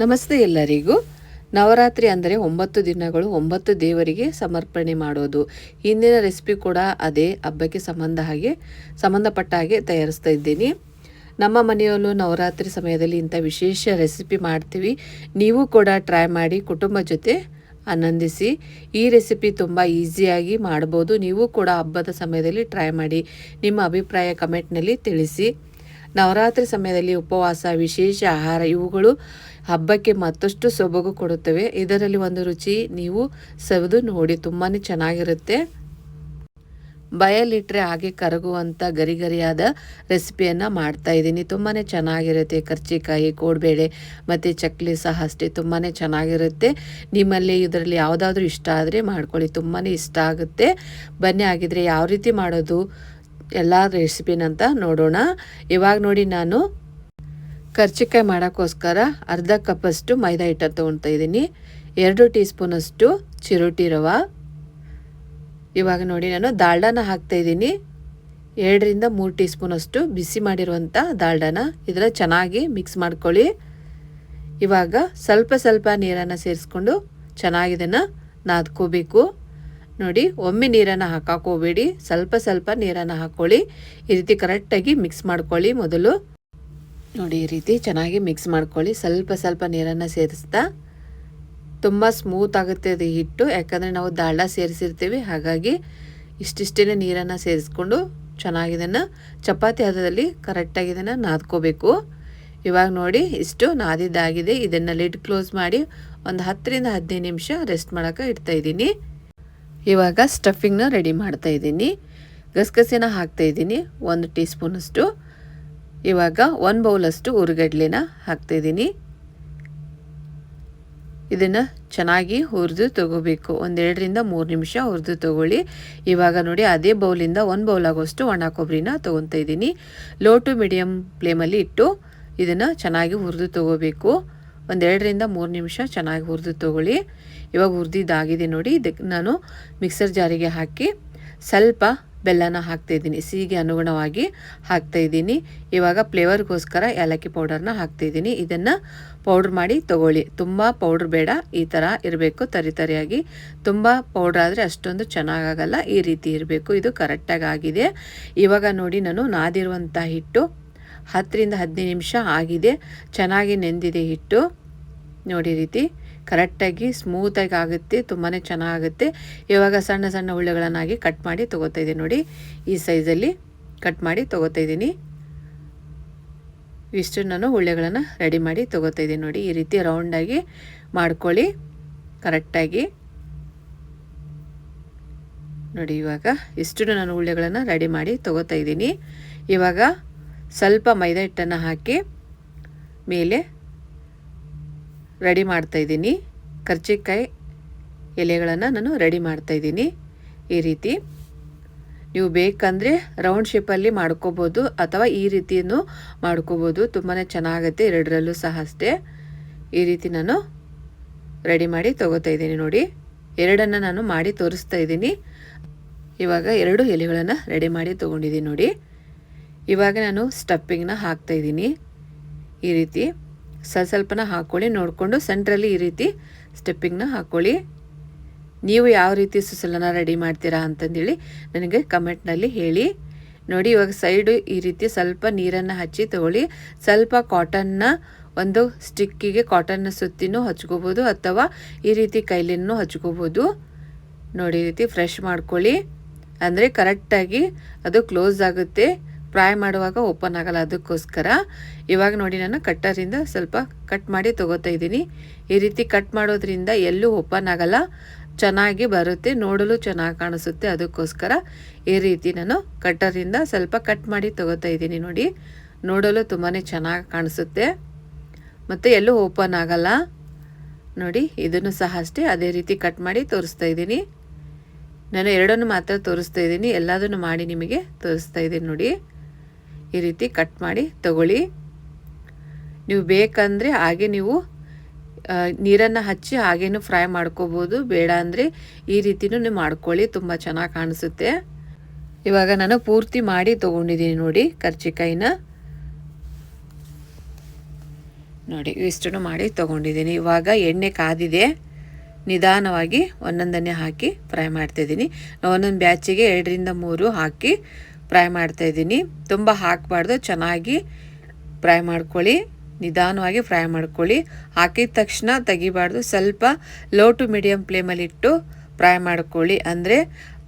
ನಮಸ್ತೆ ಎಲ್ಲರಿಗೂ. ನವರಾತ್ರಿ ಅಂದರೆ ಒಂಬತ್ತು ದಿನಗಳು ಒಂಬತ್ತು ದೇವರಿಗೆ ಸಮರ್ಪಣೆ ಮಾಡೋದು. ಹಿಂದಿನ ರೆಸಿಪಿ ಕೂಡ ಅದೇ ಹಬ್ಬಕ್ಕೆ ಸಂಬಂಧ ಹಾಗೆ, ಸಂಬಂಧಪಟ್ಟ ಹಾಗೆ ತಯಾರಿಸ್ತಾ ಇದ್ದೀನಿ. ನಮ್ಮ ಮನೆಯಲ್ಲೂ ನವರಾತ್ರಿ ಸಮಯದಲ್ಲಿ ಇಂಥ ವಿಶೇಷ ರೆಸಿಪಿ ಮಾಡ್ತೀವಿ. ನೀವು ಕೂಡ ಟ್ರೈ ಮಾಡಿ ಕುಟುಂಬ ಜೊತೆ ಆನಂದಿಸಿ. ಈ ರೆಸಿಪಿ ತುಂಬ ಈಸಿಯಾಗಿ ಮಾಡ್ಬೋದು. ನೀವು ಕೂಡ ಹಬ್ಬದ ಸಮಯದಲ್ಲಿ ಟ್ರೈ ಮಾಡಿ. ನಿಮ್ಮ ಅಭಿಪ್ರಾಯ ಕಮೆಂಟ್ನಲ್ಲಿ ತಿಳಿಸಿ. ನವರಾತ್ರಿ ಸಮಯದಲ್ಲಿ ಉಪವಾಸ, ವಿಶೇಷ ಆಹಾರ, ಇವುಗಳು ಹಬ್ಬಕ್ಕೆ ಮತ್ತಷ್ಟು ಸೊಬಗು ಕೊಡುತ್ತವೆ. ಇದರಲ್ಲಿ ಒಂದು ರುಚಿ ನೀವು ಸವಿದು ನೋಡಿ ತುಂಬಾ ಚೆನ್ನಾಗಿರುತ್ತೆ. ಬಯಲಿಟ್ಟರೆ ಹಾಗೆ ಕರಗುವಂಥ ಗರಿ ಗರಿಯಾದ ರೆಸಿಪಿಯನ್ನು ಮಾಡ್ತಾ ಇದ್ದೀನಿ. ತುಂಬಾ ಚೆನ್ನಾಗಿರುತ್ತೆ ಕರ್ಚಿಕಾಯಿ, ಕೋಡ್ಬೇಳೆ ಮತ್ತು ಚಕ್ಲಿ ಸಹ ಅಷ್ಟೇ ತುಂಬಾ ಚೆನ್ನಾಗಿರುತ್ತೆ. ನಿಮ್ಮಲ್ಲಿ ಇದರಲ್ಲಿ ಯಾವುದಾದ್ರೂ ಇಷ್ಟ ಆದರೆ ಮಾಡ್ಕೊಳ್ಳಿ ತುಂಬಾ ಇಷ್ಟ ಆಗುತ್ತೆ. ಬನ್ನಿ ಆಗಿದ್ರೆ ಯಾವ ರೀತಿ ಮಾಡೋದು? ಎಲ್ಲ ರೆಸಿಪಿನಂತ ನೋಡೋಣ. ಇವಾಗ ನೋಡಿ ನಾನು ಕರ್ಚಿಕಾಯಿ ಮಾಡೋಕ್ಕೋಸ್ಕರ ಅರ್ಧ ಕಪ್ಪಷ್ಟು ಮೈದಾ ಹಿಟ್ಟನ್ನು ತೊಗೊಳ್ತಾ ಇದ್ದೀನಿ. ಎರಡು ಟೀ ಸ್ಪೂನಷ್ಟು ಚಿರೋಟಿ ರವ. ಇವಾಗ ನೋಡಿ ನಾನು ದಾಲ್ಡಾನ ಹಾಕ್ತಾ ಇದ್ದೀನಿ. ಎರಡರಿಂದ ಮೂರು ಟೀ ಸ್ಪೂನಷ್ಟು ಬಿಸಿ ಮಾಡಿರುವಂಥ ದಾಲ್ಡಾನ ಇದರ ಚೆನ್ನಾಗಿ ಮಿಕ್ಸ್ ಮಾಡ್ಕೊಳ್ಳಿ. ಇವಾಗ ಸ್ವಲ್ಪ ಸ್ವಲ್ಪ ನೀರನ್ನು ಸೇರಿಸ್ಕೊಂಡು ಚೆನ್ನಾಗಿದನ್ನು ನಾದ್ಕೋಬೇಕು. ನೋಡಿ, ಒಮ್ಮೆ ನೀರನ್ನು ಹಾಕೋಬೇಡಿ ಸ್ವಲ್ಪ ಸ್ವಲ್ಪ ನೀರನ್ನು ಹಾಕ್ಕೊಳ್ಳಿ ಈ ರೀತಿ ಕರೆಕ್ಟಾಗಿ ಮಿಕ್ಸ್ ಮಾಡ್ಕೊಳ್ಳಿ ಮೊದಲು. ನೋಡಿ, ಈ ರೀತಿ ಚೆನ್ನಾಗಿ ಮಿಕ್ಸ್ ಮಾಡ್ಕೊಳ್ಳಿ. ಸ್ವಲ್ಪ ಸ್ವಲ್ಪ ನೀರನ್ನು ಸೇರಿಸ್ತಾ. ತುಂಬ ಸ್ಮೂತ್ ಆಗುತ್ತೆ ಅದು ಹಿಟ್ಟು. ಯಾಕಂದರೆ ನಾವು ದಾಳ ಸೇರಿಸಿರ್ತೀವಿ. ಹಾಗಾಗಿ ಇಷ್ಟಿಷ್ಟೇ ನೀರನ್ನು ಸೇರಿಸ್ಕೊಂಡು ಚೆನ್ನಾಗಿ ಇದನ್ನು ಚಪಾತಿ ಹದದಲ್ಲಿ ಕರೆಕ್ಟಾಗಿ ಇದನ್ನು ನಾದ್ಕೋಬೇಕು. ಇವಾಗ ನೋಡಿ, ಇಷ್ಟು ನಾದಿದ್ದಾಗಿದೆ. ಇದನ್ನು ಲಿಡ್ ಕ್ಲೋಸ್ ಮಾಡಿ ಒಂದು ಹತ್ತರಿಂದ ಹದಿನೈದು ನಿಮಿಷ ರೆಸ್ಟ್ ಮಾಡೋಕೆ ಇಡ್ತಾ ಇದ್ದೀನಿ. ಇವಾಗ ಸ್ಟಫಿಂಗ್ನ ರೆಡಿ ಮಾಡ್ತಾ ಇದ್ದೀನಿ. ಗಸಗಸೆನ ಹಾಕ್ತಾ ಇದ್ದೀನಿ. ಒಂದು ಟೀ ಸ್ಪೂನಷ್ಟು ಇವಾಗ ಒಂದು ಬೌಲಷ್ಟು ಉರುಗಡ್ಲೆನ ಹಾಕ್ತಾಯಿದ್ದೀನಿ ಇದನ್ನು ಚೆನ್ನಾಗಿ ಹುರಿದು ತಗೋಬೇಕು. ಒಂದೆರಡರಿಂದ ಮೂರು ನಿಮಿಷ ಹುರಿದು ತಗೊಳ್ಳಿ. ಇವಾಗ ನೋಡಿ ಅದೇ ಬೌಲಿಂದ ಒಂದು ಬೌಲ್ ಆಗೋಷ್ಟು ಒಣ ಕೊಬ್ಬರಿನ ತೊಗೊತಾ ಇದ್ದೀನಿ. ಲೋ ಟು ಮೀಡಿಯಮ್ ಫ್ಲೇಮಲ್ಲಿ ಇಟ್ಟು ಇದನ್ನು ಚೆನ್ನಾಗಿ ಹುರಿದು ತಗೋಬೇಕು. ಒಂದೆರಡರಿಂದ ಮೂರು ನಿಮಿಷ ಚೆನ್ನಾಗಿ ಹುರಿದು ತೊಗೊಳ್ಳಿ. ಇವಾಗ ಹುರಿದಿದ್ದಾಗಿದೆ ನೋಡಿ. ಇದಕ್ಕೆ ನಾನು ಮಿಕ್ಸರ್ ಜಾರಿಗೆ ಹಾಕಿ ಸ್ವಲ್ಪ ಬೆಲ್ಲನ ಹಾಕ್ತಾಯಿದ್ದೀನಿ ಸಿಹಿಗೆ ಅನುಗುಣವಾಗಿ ಹಾಕ್ತಾಯಿದ್ದೀನಿ ಇವಾಗ ಫ್ಲೇವರ್ಗೋಸ್ಕರ ಏಲಕ್ಕಿ ಪೌಡರ್ನ ಹಾಕ್ತಾಯಿದ್ದೀನಿ ಇದನ್ನು ಪೌಡ್ರ್ ಮಾಡಿ ತೊಗೊಳ್ಳಿ. ತುಂಬ ಪೌಡ್ರ್ ಬೇಡ. ಈ ಥರ ಇರಬೇಕು ತರಿ ತರಿಯಾಗಿ. ತುಂಬ ಪೌಡ್ರ್ ಆದರೆ ಅಷ್ಟೊಂದು ಚೆನ್ನಾಗಾಗಲ್ಲ. ಈ ರೀತಿ ಇರಬೇಕು. ಇದು ಕರೆಕ್ಟಾಗಿ ಆಗಿದೆ. ಇವಾಗ ನೋಡಿ ನಾನು ನಾದಿರುವಂಥ ಹಿಟ್ಟು ಹತ್ತರಿಂದ ಹದಿನೈದು ನಿಮಿಷ ಆಗಿದೆ. ಚೆನ್ನಾಗಿ ನೆಂದಿದೆ ಹಿಟ್ಟು. ನೋಡಿ ರೀತಿ. ಕರೆಕ್ಟಾಗಿ ಸ್ಮೂತಾಗಿ ಆಗುತ್ತೆ ತುಂಬಾ ಚೆನ್ನಾಗುತ್ತೆ ಇವಾಗ ಸಣ್ಣ ಸಣ್ಣ ಉಳ್ಳೆಗಳನ್ನಾಗಿ ಕಟ್ ಮಾಡಿ ತೊಗೋತಾ ಇದ್ದೀನಿ ನೋಡಿ. ಈ ಸೈಜಲ್ಲಿ ಕಟ್ ಮಾಡಿ ತೊಗೋತಾ ಇದ್ದೀನಿ. ಇಷ್ಟು ನಾನು ಉಳ್ಳೆಗಳನ್ನು ರೆಡಿ ಮಾಡಿ ತೊಗೋತಾ ಇದ್ದೀನಿ ನೋಡಿ. ಈ ರೀತಿ ರೌಂಡಾಗಿ ಮಾಡ್ಕೊಳ್ಳಿ. ಕರೆಕ್ಟಾಗಿ. ನೋಡಿ ಇವಾಗ ಇಷ್ಟು ನಾನು ಉಳ್ಳೆಗಳನ್ನು ರೆಡಿ ಮಾಡಿ ತೊಗೋತಾ ಇದ್ದೀನಿ. ಇವಾಗ ಸ್ವಲ್ಪ ಮೈದಾ ಹಿಟ್ಟನ್ನು ಹಾಕಿ ಮೇಲೆ ರೆಡಿ ಮಾಡ್ತಾಯಿದ್ದೀನಿ ಕರ್ಜಿಕಾಯಿ ಎಲೆಗಳನ್ನು ನಾನು ರೆಡಿ ಮಾಡ್ತಾಯಿದ್ದೀನಿ ಈ ರೀತಿ ನೀವು ಬೇಕಂದರೆ ರೌಂಡ್ ಶೇಪಲ್ಲಿ ಮಾಡ್ಕೋಬೋದು ಅಥವಾ ಈ ರೀತಿಯನ್ನು ಮಾಡ್ಕೋಬೋದು. ತುಂಬಾ ಚೆನ್ನಾಗುತ್ತೆ, ಎರಡರಲ್ಲೂ ಸಹ ಅಷ್ಟೇ. ಈ ರೀತಿ ನಾನು ರೆಡಿ ಮಾಡಿ ತೊಗೋತಾ ಇದ್ದೀನಿ ನೋಡಿ. ಎರಡನ್ನು ನಾನು ಮಾಡಿ ತೋರಿಸ್ತಾ ಇದ್ದೀನಿ. ಇವಾಗ ಎರಡು ಎಲೆಗಳನ್ನು ರೆಡಿ ಮಾಡಿ ತೊಗೊಂಡಿದ್ದೀನಿ ನೋಡಿ. ಇವಾಗ ನಾನು ಸ್ಟಪ್ಪಿಂಗ್ನ ಹಾಕ್ತಾಯಿದ್ದೀನಿ ಈ ರೀತಿ ಸ್ವಲ್ಪ ಸ್ವಲ್ಪನ ಹಾಕ್ಕೊಳ್ಳಿ ನೋಡಿಕೊಂಡು ಸೆಂಟ್ರಲ್ಲಿ ಈ ರೀತಿ ಸ್ಟೆಪ್ಪಿಂಗ್ನ ಹಾಕ್ಕೊಳ್ಳಿ ನೀವು ಯಾವ ರೀತಿ ಸುಸಲನ ರೆಡಿ ಮಾಡ್ತೀರಾ ಅಂತಂದೇಳಿ ನನಗೆ ಕಮೆಂಟ್ನಲ್ಲಿ ಹೇಳಿ. ನೋಡಿ, ಇವಾಗ ಸೈಡು ಈ ರೀತಿ ಸ್ವಲ್ಪ ನೀರನ್ನು ಹಚ್ಚಿ ತಗೊಳ್ಳಿ. ಸ್ವಲ್ಪ ಕಾಟನ್ನ, ಒಂದು ಸ್ಟಿಕ್ಕಿಗೆ ಕಾಟನ್ನ ಸುತ್ತಿನೂ ಹಚ್ಕೋಬೋದು ಅಥವಾ ಈ ರೀತಿ ಕೈಲಿನೂ ಹಚ್ಕೋಬೋದು. ನೋಡಿ, ಈ ರೀತಿ ಫ್ರೆಶ್ ಮಾಡ್ಕೊಳ್ಳಿ. ಅಂದರೆ ಕರೆಕ್ಟಾಗಿ ಅದು ಕ್ಲೋಸ್ ಆಗುತ್ತೆ. ಫ್ರೈ ಮಾಡುವಾಗ ಓಪನ್ ಆಗಲ್ಲ ಅದಕ್ಕೋಸ್ಕರ. ಇವಾಗ ನೋಡಿ ನಾನು ಕಟ್ಟರಿಂದ ಸ್ವಲ್ಪ ಕಟ್ ಮಾಡಿ ತೊಗೋತಾ ಇದ್ದೀನಿ. ಈ ರೀತಿ ಕಟ್ ಮಾಡೋದ್ರಿಂದ ಎಲ್ಲೂ ಓಪನ್ ಆಗಲ್ಲ. ಚೆನ್ನಾಗಿ ಬರುತ್ತೆ, ನೋಡಲು ಚೆನ್ನಾಗಿ ಕಾಣಿಸುತ್ತೆ. ಅದಕ್ಕೋಸ್ಕರ ಈ ರೀತಿ ನಾನು ಕಟ್ಟರಿಂದ ಸ್ವಲ್ಪ ಕಟ್ ಮಾಡಿ ತೊಗೋತಾ ಇದ್ದೀನಿ ನೋಡಿ. ನೋಡಲು ತುಂಬಾ ಚೆನ್ನಾಗಿ ಕಾಣಿಸುತ್ತೆ. ಮತ್ತು ಎಲ್ಲೂ ಓಪನ್ ಆಗಲ್ಲ. ನೋಡಿ, ಇದನ್ನು ಸಹ ಅಷ್ಟೇ ಅದೇ ರೀತಿ ಕಟ್ ಮಾಡಿ ತೋರಿಸ್ತಾ ಇದ್ದೀನಿ. ನಾನು ಎರಡನ್ನು ಮಾತ್ರ ತೋರಿಸ್ತಾ ಇದ್ದೀನಿ. ಎಲ್ಲದನ್ನು ಮಾಡಿ ನಿಮಗೆ ತೋರಿಸ್ತಾ ಇದ್ದೀನಿ ನೋಡಿ. ಈ ರೀತಿ ಕಟ್ ಮಾಡಿ ತಗೊಳ್ಳಿ. ನೀವು ಬೇಕಂದರೆ ಹಾಗೆ ನೀವು ನೀರನ್ನು ಹಚ್ಚಿ ಹಾಗೇನು ಫ್ರೈ ಮಾಡ್ಕೋಬೋದು. ಬೇಡ ಅಂದರೆ ಈ ರೀತಿನೂ ನೀವು ಮಾಡ್ಕೊಳ್ಳಿ. ತುಂಬ ಚೆನ್ನಾಗಿ ಕಾಣಿಸುತ್ತೆ. ಇವಾಗ ನಾನು ಪೂರ್ತಿ ಮಾಡಿ ತೊಗೊಂಡಿದ್ದೀನಿ ನೋಡಿ ಕರ್ಚಿಕಾಯಿನ. ನೋಡಿ, ಇಷ್ಟನ್ನು ಮಾಡಿ ತೊಗೊಂಡಿದ್ದೀನಿ. ಇವಾಗ ಎಣ್ಣೆ ಕಾದಿದೆ. ನಿಧಾನವಾಗಿ ಒಂದೊಂದನ್ನೇ ಹಾಕಿ ಫ್ರೈ ಮಾಡ್ತಾಯಿದ್ದೀನಿ ಒಂದೊಂದು ಬ್ಯಾಚಿಗೆ ಎರಡರಿಂದ ಮೂರು ಹಾಕಿ ಫ್ರೈ ಮಾಡ್ತಾಯಿದ್ದೀನಿ ತುಂಬ ಹಾಕಬಾರ್ದು. ಚೆನ್ನಾಗಿ ಫ್ರೈ ಮಾಡ್ಕೊಳ್ಳಿ. ನಿಧಾನವಾಗಿ ಫ್ರೈ ಮಾಡ್ಕೊಳ್ಳಿ. ಹಾಕಿದ ತಕ್ಷಣ ತೆಗಿಬಾರ್ದು. ಸ್ವಲ್ಪ ಲೋ ಟು ಮೀಡಿಯಮ್ ಫ್ಲೇಮಲ್ಲಿ ಇಟ್ಟು ಫ್ರೈ ಮಾಡ್ಕೊಳ್ಳಿ. ಅಂದರೆ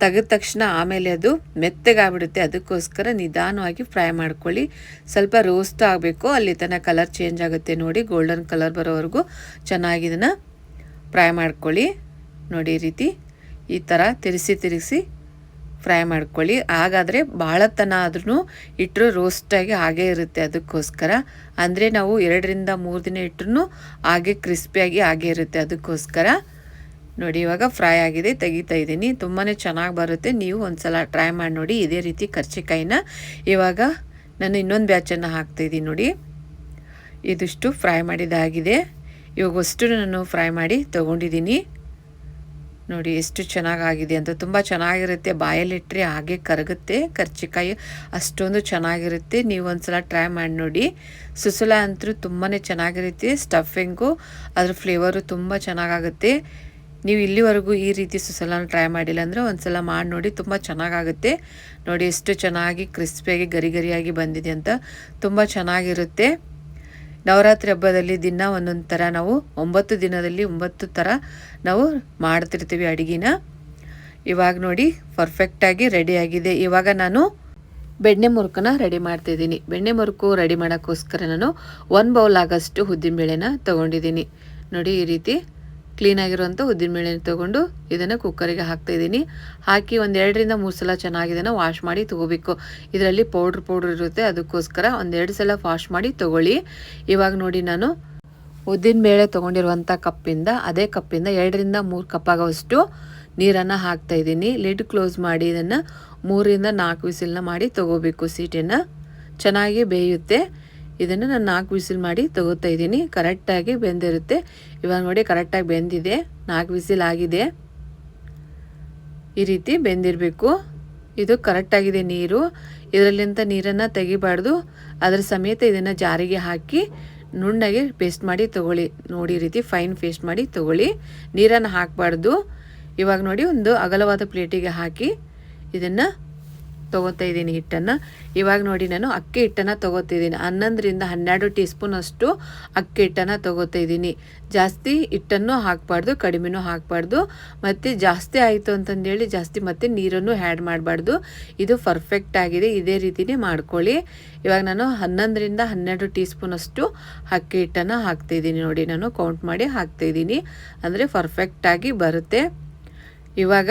ತೆಗೆದ ತಕ್ಷಣ ಆಮೇಲೆ ಅದು ಮೆತ್ತಗಾಗ್ಬಿಡುತ್ತೆ. ಅದಕ್ಕೋಸ್ಕರ ನಿಧಾನವಾಗಿ ಫ್ರೈ ಮಾಡ್ಕೊಳ್ಳಿ. ಸ್ವಲ್ಪ ರೋಸ್ಟ್ ಆಗಬೇಕು. ಅಲ್ಲಿ ತನಕ ಕಲರ್ ಚೇಂಜ್ ಆಗುತ್ತೆ ನೋಡಿ. ಗೋಲ್ಡನ್ ಕಲರ್ ಬರೋವರೆಗೂ ಚೆನ್ನಾಗಿ ಇದನ್ನು ಫ್ರೈ ಮಾಡ್ಕೊಳ್ಳಿ. ನೋಡಿ ರೀತಿ ಈ ಥರ ತಿರುಗಿಸಿ ತಿರುಗಿಸಿ ಫ್ರೈ ಮಾಡ್ಕೊಳ್ಳಿ. ಹಾಗಾದರೆ ಭಾಳತನ ಆದ್ರೂ ಇಟ್ಟರು ರೋಸ್ಟಾಗಿ ಹಾಗೇ ಇರುತ್ತೆ ಅದಕ್ಕೋಸ್ಕರ. ಅಂದರೆ ನಾವು ಎರಡರಿಂದ ಮೂರು ದಿನ ಇಟ್ಟರು ಹಾಗೆ ಕ್ರಿಸ್ಪಿಯಾಗಿ ಹಾಗೇ ಇರುತ್ತೆ ಅದಕ್ಕೋಸ್ಕರ. ನೋಡಿ, ಇವಾಗ ಫ್ರೈ ಆಗಿದೆ, ತೆಗಿತಾ ಇದ್ದೀನಿ. ತುಂಬಾ ಚೆನ್ನಾಗಿ ಬರುತ್ತೆ. ನೀವು ಒಂದು ಸಲ ಟ್ರೈ ಮಾಡಿ ನೋಡಿ. ಇದೇ ರೀತಿ ಕರ್ಚಿಕಾಯಿನ ಇವಾಗ ನಾನು ಇನ್ನೊಂದು ಬ್ಯಾಚನ್ನು ಹಾಕ್ತಾಯಿದ್ದೀನಿ ನೋಡಿ. ಇದಿಷ್ಟು ಫ್ರೈ ಮಾಡಿದಾಗಿದೆ ಇವಾಗ ಅಷ್ಟು ನಾನು ಫ್ರೈ ಮಾಡಿ ತೊಗೊಂಡಿದ್ದೀನಿ. ನೋಡಿ ಎಷ್ಟು ಚೆನ್ನಾಗಾಗಿದೆ ಅಂತ. ತುಂಬ ಚೆನ್ನಾಗಿರುತ್ತೆ. ಬಾಯಲ್ಲಿಟ್ಟರೆ ಹಾಗೆ ಕರಗುತ್ತೆ. ಕರ್ಚಿಕಾಯಿ ಅಷ್ಟೊಂದು ಚೆನ್ನಾಗಿರುತ್ತೆ. ನೀವು ಒಂದ್ಸಲ ಟ್ರೈ ಮಾಡಿ ನೋಡಿ. ಸುಸಲ ಅಂತೂ ತುಂಬಾ ಚೆನ್ನಾಗಿರುತ್ತೆ. ಸ್ಟಫಿಂಗು ಅದ್ರ ಫ್ಲೇವರು ತುಂಬ ಚೆನ್ನಾಗಾಗುತ್ತೆ. ನೀವು ಇಲ್ಲಿವರೆಗೂ ಈ ರೀತಿ ಸುಸಲನ ಟ್ರೈ ಮಾಡಿಲ್ಲ ಅಂದರೆ ಒಂದ್ಸಲ ಮಾಡಿ ನೋಡಿ. ತುಂಬ ಚೆನ್ನಾಗಾಗುತ್ತೆ. ನೋಡಿ ಎಷ್ಟು ಚೆನ್ನಾಗಿ ಕ್ರಿಸ್ಪಿಯಾಗಿ ಗರಿ ಗರಿಯಾಗಿ ಬಂದಿದೆ ಅಂತ. ತುಂಬ ಚೆನ್ನಾಗಿರುತ್ತೆ. ನವರಾತ್ರಿ ಹಬ್ಬದಲ್ಲಿ ದಿನ ಒಂದೊಂದು ಥರ ನಾವು ಒಂಬತ್ತು ದಿನದಲ್ಲಿ ಒಂಬತ್ತು ಥರ ನಾವು ಮಾಡ್ತಿರ್ತೀವಿ ಅಡುಗೆನ. ಇವಾಗ ನೋಡಿ ಪರ್ಫೆಕ್ಟಾಗಿ ರೆಡಿಯಾಗಿದೆ ಇವಾಗ ನಾನು ಬೆಣ್ಣೆ ಮುರುಕನ ರೆಡಿ ಮಾಡ್ತಿದ್ದೀನಿ ಬೆಣ್ಣೆ ಮುರುಕು ರೆಡಿ ಮಾಡೋಕ್ಕೋಸ್ಕರ ನಾನು ಒನ್ ಬೌಲ್ ಆಗೋಷ್ಟು ಉದ್ದಿನಬೇಳೆನ ತೊಗೊಂಡಿದ್ದೀನಿ. ನೋಡಿ ಈ ರೀತಿ ಕ್ಲೀನಾಗಿರುವಂಥ ಉದ್ದಿನಬೇಳೆ ತೊಗೊಂಡು ಇದನ್ನು ಕುಕ್ಕರಿಗೆ ಹಾಕ್ತಾಯಿದ್ದೀನಿ ಹಾಕಿ ಒಂದು ಎರಡರಿಂದ ಮೂರು ಸಲ ಚೆನ್ನಾಗಿ ವಾಶ್ ಮಾಡಿ ತೊಗೋಬೇಕು. ಇದರಲ್ಲಿ ಪೌಡ್ರ್ ಪೌಡ್ರ್ ಇರುತ್ತೆ, ಅದಕ್ಕೋಸ್ಕರ ಒಂದೆರಡು ಸಲ ವಾಶ್ ಮಾಡಿ ತೊಗೊಳ್ಳಿ. ಇವಾಗ ನೋಡಿ ನಾನು ಉದ್ದಿನ ಬೇಳೆ ತೊಗೊಂಡಿರುವಂಥ ಕಪ್ಪಿಂದ, ಅದೇ ಕಪ್ಪಿಂದ ಎರಡರಿಂದ ಮೂರು ಕಪ್ ನೀರನ್ನು ನೀರನ್ನು ಹಾಕ್ತಾಯಿದ್ದೀನಿ ಲಿಡ್ ಕ್ಲೋಸ್ ಮಾಡಿ ಇದನ್ನು ಮೂರಿಂದ ನಾಲ್ಕು ವಿಸಿಲನ್ನ ಮಾಡಿ ತೊಗೋಬೇಕು. ಸೀಟಿನ ಚೆನ್ನಾಗಿ ಬೇಯುತ್ತೆ. ಇದನ್ನು ನಾನು ನಾಲ್ಕು ವಿಸಿಲ್ ಮಾಡಿ ತಗೋತಾ ಇದ್ದೀನಿ. ಕರೆಕ್ಟಾಗಿ ಬೆಂದಿರುತ್ತೆ. ಇವಾಗ ನೋಡಿ ಕರೆಕ್ಟಾಗಿ ಬೆಂದಿದೆ. ನಾಲ್ಕು ವಿಸಿಲ್ ಆಗಿದೆ. ಈ ರೀತಿ ಬೆಂದಿರಬೇಕು. ಇದು ಕರೆಕ್ಟಾಗಿದೆ ನೀರು. ಇದರಲ್ಲಿಂತ ನೀರನ್ನು ತೆಗಿಬಾರ್ದು. ಅದರ ಸಮೇತ ಇದನ್ನು ಜಾರಿಗೆ ಹಾಕಿ ನುಣ್ಣಗೆ ಪೇಸ್ಟ್ ಮಾಡಿ ತಗೊಳ್ಳಿ. ನೋಡಿ ರೀತಿ ಫೈನ್ ಪೇಸ್ಟ್ ಮಾಡಿ ತಗೊಳ್ಳಿ. ನೀರನ್ನು ಹಾಕಬಾರ್ದು. ಇವಾಗ ನೋಡಿ, ಒಂದು ಅಗಲವಾದ ಪ್ಲೇಟಿಗೆ ಹಾಕಿ ಇದನ್ನು ತೊಗೋತಾ ಇದ್ದೀನಿ ಹಿಟ್ಟನ್ನು. ಇವಾಗ ನೋಡಿ ನಾನು ಅಕ್ಕಿ ಹಿಟ್ಟನ್ನು ತೊಗೋತಿದ್ದೀನಿ ಹನ್ನೊಂದರಿಂದ ಹನ್ನೆರಡು ಟೀ ಸ್ಪೂನ್ ಅಷ್ಟು ಅಕ್ಕಿ ಹಿಟ್ಟನ್ನು ತೊಗೋತಾ ಇದ್ದೀನಿ. ಜಾಸ್ತಿ ಹಿಟ್ಟನ್ನು ಹಾಕಬಾರ್ದು, ಕಡಿಮೆನೂ ಹಾಕಬಾರ್ದು. ಮತ್ತು ಜಾಸ್ತಿ ಆಯಿತು ಅಂತಂದೇಳಿ ಜಾಸ್ತಿ ಮತ್ತೆ ನೀರನ್ನು ಆ್ಯಡ್ ಮಾಡಬಾರ್ದು. ಇದು ಪರ್ಫೆಕ್ಟ್ ಆಗಿದೆ, ಇದೇ ರೀತಿನೇ ಮಾಡ್ಕೊಳ್ಳಿ. ಇವಾಗ ನಾನು ಹನ್ನೊಂದರಿಂದ ಹನ್ನೆರಡು ಟೀ ಸ್ಪೂನ್ ಅಷ್ಟು ಅಕ್ಕಿ ಹಿಟ್ಟನ್ನು ಹಾಕ್ತಾಯಿದ್ದೀನಿ ನೋಡಿ. ನಾನು ಕೌಂಟ್ ಮಾಡಿ ಹಾಕ್ತಾಯಿದ್ದೀನಿ ಅಂದರೆ ಪರ್ಫೆಕ್ಟಾಗಿ ಬರುತ್ತೆ. ಇವಾಗ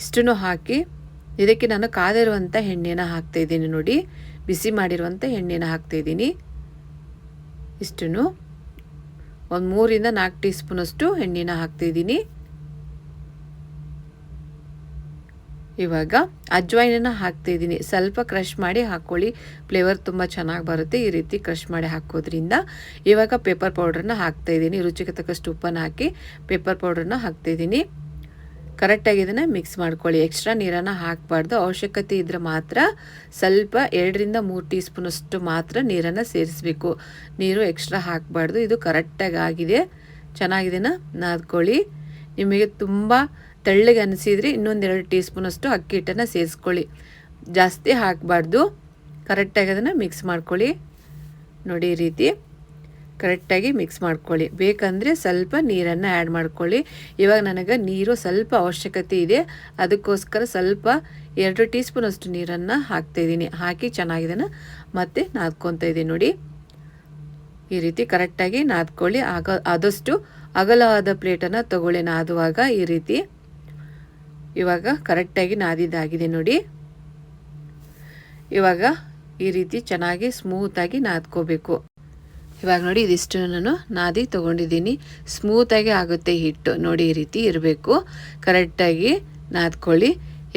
ಇಷ್ಟನ್ನು ಹಾಕಿ ಇದಕ್ಕೆ ನಾನು ಕಾದಿರುವಂಥ ಎಣ್ಣೆನ ಹಾಕ್ತಾಯಿದ್ದೀನಿ ನೋಡಿ. ಬಿಸಿ ಮಾಡಿರುವಂಥ ಎಣ್ಣೆನ ಹಾಕ್ತಾಯಿದ್ದೀನಿ ಇಷ್ಟನ್ನು ಒಂದು ಮೂರಿಂದ ನಾಲ್ಕು ಟೀ ಸ್ಪೂನಷ್ಟು ಎಣ್ಣೆನ ಹಾಕ್ತಾಯಿದ್ದೀನಿ ಇವಾಗ ಅಜ್ವಾಯಿನನ್ನು ಹಾಕ್ತಾಯಿದ್ದೀನಿ ಸ್ವಲ್ಪ ಕ್ರಷ್ ಮಾಡಿ ಹಾಕ್ಕೊಳ್ಳಿ ಫ್ಲೇವರ್ ತುಂಬ ಚೆನ್ನಾಗಿ ಬರುತ್ತೆ. ಈ ರೀತಿ ಕ್ರಷ್ ಮಾಡಿ ಹಾಕೋದ್ರಿಂದ ಇವಾಗ ಪೇಪರ್ ಪೌಡ್ರನ್ನ ಹಾಕ್ತಾಯಿದ್ದೀನಿ ರುಚಿಗೆ ತಕ್ಕಷ್ಟು ಉಪ್ಪನ್ನು ಹಾಕಿ ಪೇಪರ್ ಪೌಡ್ರನ್ನ ಹಾಕ್ತಾಯಿದ್ದೀನಿ ಕರೆಕ್ಟಾಗಿ ಇದನ್ನು ಮಿಕ್ಸ್ ಮಾಡ್ಕೊಳ್ಳಿ. ಎಕ್ಸ್ಟ್ರಾ ನೀರನ್ನು ಹಾಕಬಾರ್ದು. ಅವಶ್ಯಕತೆ ಇದ್ದರೆ ಮಾತ್ರ ಸ್ವಲ್ಪ ಎರಡರಿಂದ ಮೂರು ಟೀ ಸ್ಪೂನಷ್ಟು ಮಾತ್ರ ನೀರನ್ನು ಸೇರಿಸಬೇಕು. ನೀರು ಎಕ್ಸ್ಟ್ರಾ ಹಾಕಬಾರ್ದು. ಇದು ಕರೆಕ್ಟಾಗಿ ಆಗಿದೆ. ಚೆನ್ನಾಗಿದೆನ ನಾದ್ಕೊಳ್ಳಿ. ನಿಮಗೆ ತುಂಬ ತೆಳ್ಳಗೆ ಅನಿಸಿದ್ರೆ ಇನ್ನೊಂದೆರಡು ಟೀ ಸ್ಪೂನಷ್ಟು ಅಕ್ಕಿ ಹಿಟ್ಟನ್ನು ಸೇರಿಸ್ಕೊಳ್ಳಿ. ಜಾಸ್ತಿ ಹಾಕಬಾರ್ದು. ಕರೆಕ್ಟಾಗಿ ಅದನ್ನು ಮಿಕ್ಸ್ ಮಾಡ್ಕೊಳ್ಳಿ. ನೋಡಿ ರೀತಿ. ಕರೆಕ್ಟಾಗಿ ಮಿಕ್ಸ್ ಮಾಡ್ಕೊಳ್ಳಿ. ಬೇಕಂದರೆ ಸ್ವಲ್ಪ ನೀರನ್ನು ಆ್ಯಡ್ ಮಾಡ್ಕೊಳ್ಳಿ. ಇವಾಗ ನನಗೆ ನೀರು ಸ್ವಲ್ಪ ಅವಶ್ಯಕತೆ ಇದೆ. ಅದಕ್ಕೋಸ್ಕರ ಸ್ವಲ್ಪ ಎರಡು ಟೀ ಸ್ಪೂನಷ್ಟು ನೀರನ್ನು ಹಾಕ್ತಾಯಿದ್ದೀನಿ ಹಾಕಿ ಚೆನ್ನಾಗಿದನ್ನು ಮತ್ತೆ ನಾದ್ಕೊತಾ ಇದ್ದೀನಿ ನೋಡಿ. ಈ ರೀತಿ ಕರೆಕ್ಟಾಗಿ ನಾದ್ಕೊಳ್ಳಿ. ಆಗ ಆದಷ್ಟು ಅಗಲವಾದ ಪ್ಲೇಟನ್ನು ತಗೊಳ್ಳಿ. ನಾದುವಾಗ ಈ ರೀತಿ ಇವಾಗ ಕರೆಕ್ಟಾಗಿ ನಾದಿದ್ದಾಗಿದೆ ನೋಡಿ. ಇವಾಗ ಈ ರೀತಿ ಚೆನ್ನಾಗಿ ಸ್ಮೂತಾಗಿ ನಾದ್ಕೋಬೇಕು. ಇವಾಗ ನೋಡಿ ಇದಿಷ್ಟು ನಾನು ನಾದಿ ತೊಗೊಂಡಿದ್ದೀನಿ. ಸ್ಮೂತಾಗಿ ಆಗುತ್ತೆ ಹಿಟ್ಟು. ನೋಡಿ ಈ ರೀತಿ ಇರಬೇಕು. ಕರೆಕ್ಟಾಗಿ ನಾದ್ಕೊಳ್ಳಿ.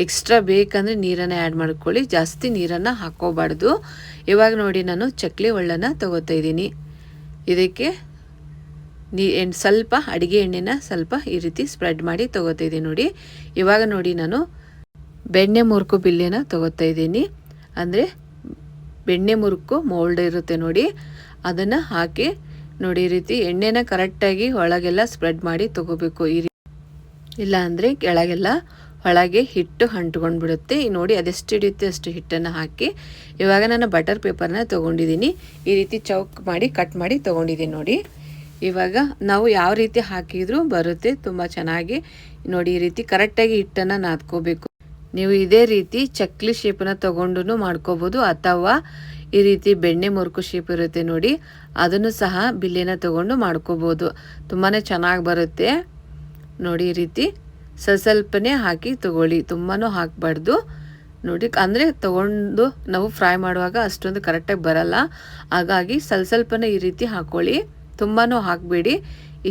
ಎಕ್ಸ್ಟ್ರಾ ಬೇಕಂದರೆ ನೀರನ್ನು ಆ್ಯಡ್ ಮಾಡ್ಕೊಳ್ಳಿ. ಜಾಸ್ತಿ ನೀರನ್ನು ಹಾಕೋಬಾರ್ದು ಇವಾಗ ನೋಡಿ ನಾನು ಚಕ್ಲಿ ಒಳ್ಳನ್ನು ತೊಗೋತಾ ಇದ್ದೀನಿ. ಇದಕ್ಕೆ ನೀ ಎಣ್ಣೆ ಸ್ವಲ್ಪ ಅಡುಗೆ ಎಣ್ಣೆನ ಸ್ವಲ್ಪ ಈ ರೀತಿ ಸ್ಪ್ರೆಡ್ ಮಾಡಿ ತೊಗೋತಾ ಇದ್ದೀನಿ ನೋಡಿ. ಇವಾಗ ನೋಡಿ ನಾನು ಬೆಣ್ಣೆ ಮುರುಕು ಬಿಲ್ಲೆನ ತೊಗೋತಾ ಇದ್ದೀನಿ. ಅಂದರೆ ಬೆಣ್ಣೆ ಮುರುಕು ಮೋಲ್ಡ್ ಇರುತ್ತೆ ನೋಡಿ. ಅದನ್ನು ಹಾಕಿ ನೋಡಿ ಈ ರೀತಿ ಎಣ್ಣೆನ ಕರೆಕ್ಟಾಗಿ ಒಳಗೆಲ್ಲ ಸ್ಪ್ರೆಡ್ ಮಾಡಿ ತಗೋಬೇಕು. ಈ ರೀತಿ ಇಲ್ಲ ಅಂದರೆ ಕೆಳಗೆಲ್ಲ ಒಳಗೆ ಹಿಟ್ಟು ಅಂಟ್ಕೊಂಡು ಬಿಡುತ್ತೆ ನೋಡಿ ಅದೆಷ್ಟು ಹಿಡಿಯುತ್ತೆ ಅಷ್ಟು ಹಿಟ್ಟನ್ನು ಹಾಕಿ ಇವಾಗ ನಾನು ಬಟರ್ ಪೇಪರ್ನ ತೊಗೊಂಡಿದ್ದೀನಿ ಈ ರೀತಿ ಚೌಕ್ ಮಾಡಿ ಕಟ್ ಮಾಡಿ ತೊಗೊಂಡಿದ್ದೀನಿ ನೋಡಿ. ಇವಾಗ ನಾವು ಯಾವ ರೀತಿ ಹಾಕಿದರೂ ಬರುತ್ತೆ. ತುಂಬ ಚೆನ್ನಾಗಿ ನೋಡಿ ಈ ರೀತಿ ಕರೆಕ್ಟಾಗಿ ಹಿಟ್ಟನ್ನು ನಾದ್ಕೋಬೇಕು. ನೀವು ಇದೇ ರೀತಿ ಚಕ್ಲಿ ಶೇಪನ್ನ ತಗೊಂಡು ಮಾಡ್ಕೋಬೋದು ಅಥವಾ ಈ ರೀತಿ ಬೆಣ್ಣೆ ಮುರುಕು ಶೇಪ್ ಇರುತ್ತೆ ನೋಡಿ, ಅದನ್ನು ಸಹ ಬಿಲ್ಲೆನ ತಗೊಂಡು ಮಾಡ್ಕೋಬೋದು. ತುಂಬಾ ಚೆನ್ನಾಗಿ ಬರುತ್ತೆ. ನೋಡಿ ಈ ರೀತಿ ಸ್ವಲ್ಪ ಸ್ವಲ್ಪನೇ ಹಾಕಿ ತಗೊಳ್ಳಿ ತುಂಬಾ ಹಾಕಬಾರ್ದು. ನೋಡಿ, ಅಂದರೆ ತಗೊಂಡು ನಾವು ಫ್ರೈ ಮಾಡುವಾಗ ಅಷ್ಟೊಂದು ಕರೆಕ್ಟಾಗಿ ಬರಲ್ಲ. ಹಾಗಾಗಿ ಸ್ವಲ್ಪ ಸ್ವಲ್ಪನೇ ಈ ರೀತಿ ಹಾಕ್ಕೊಳ್ಳಿ ತುಂಬಾ ಹಾಕಬೇಡಿ.